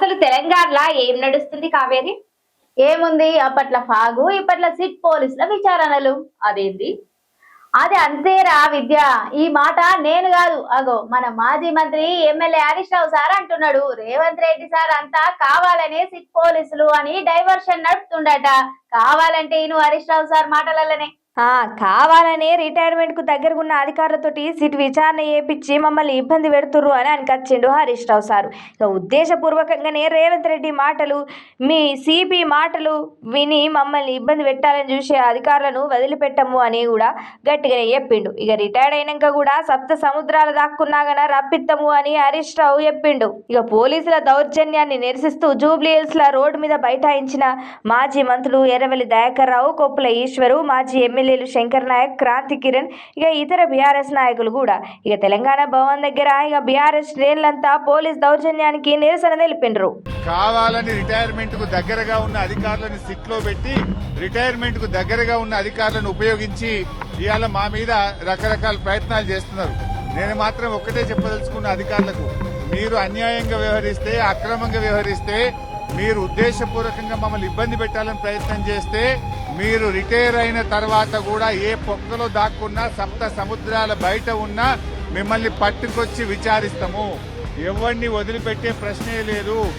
అసలు తెలంగాణలో ఏం నడుస్తుంది కావేరి? ఏముంది? అప్పట్ల ఫాగు ఇప్పట్ల సిట్ పోలీసుల విచారణలు. అదేంది? అది అంతేరా విద్య. ఈ మాట నేను కాదు. అగో మన మాజీ మంత్రి ఎమ్మెల్యే హరీష్ రావు సార్ అంటున్నాడు. రేవంత్ రెడ్డి సార్ అంతా కావాలనే సిట్ పోలీసులు అని డైవర్షన్ నడుపుతుండట. కావాలంటే ఈయన హరీష్ రావు సార్ మాటలనే కావాలనే రిటైర్మెంట్కు అధికారులతోటి సిట్ విచారణ చేపించి మమ్మల్ని ఇబ్బంది పెడుతుర్రు అని అనికొచ్చిండు హరీష్ రావు సారు. ఇక ఉద్దేశపూర్వకంగానే రేవంత్ రెడ్డి మాటలు మీ సిపి మాటలు విని మమ్మల్ని ఇబ్బంది పెట్టాలని చూసే అధికారులను వదిలిపెట్టము అని కూడా గట్టిగానే చెప్పిండు. ఇక రిటైర్డ్ అయినాక కూడా సప్త సముద్రాలు దాక్కున్నాగన రప్పిత్తము అని హరీష్ రావు చెప్పిండు. ఇక పోలీసుల దౌర్జన్యాన్ని నిరసిస్తూ జూబ్లీ హిల్స్ రోడ్డు మీద బైఠాయించిన మాజీ మంత్రులు ఎర్రవెల్లి దయాకర్ రావు కొప్పుల ఈశ్వరు మాజీ ఎమ్మెల్యేలు శంకర్ నాయక్ క్రాంతి కిరణ్ ఇక ఇతర బీఆర్ఎస్ నాయకులు కూడా. ఇక తెలంగాణ భవన్ దగ్గర ఇక బీఆర్ఎస్ శ్రేణులంతా పోలీస్ దౌర్జన్యానికి నిరసన తెలిపిండ్రు. కావాలని రిటైర్మెంట్కు దగ్గరగా ఉన్న అధికారులను సిట్లో పెట్టి రిటైర్మెంట్కు దగ్గరగా ఉన్న అధికారులను ఉపయోగించి ఇవాళ మా మీద రకరకాల ప్రయత్నాలు చేస్తున్నారు. నేను మాత్రం ఒక్కటే చెప్పదలుచుకున్న అధికారులకు మీరు అన్యాయంగా వ్యవహరిస్తే అక్రమంగా వ్యవహరిస్తే మీరు ఉద్దేశపూర్వకంగా మమ్మల్ని ఇబ్బంది పెట్టాలని ప్రయత్నం చేస్తే మీరు రిటైర్ అయిన తర్వాత కూడా ఏ పొక్కలో దాక్కున్నా సప్త సముద్రాల బయట ఉన్నా మిమ్మల్ని పట్టుకొచ్చి విచారిస్తాము. ఎవరిని వదిలిపెట్టే ప్రశ్నే లేదు.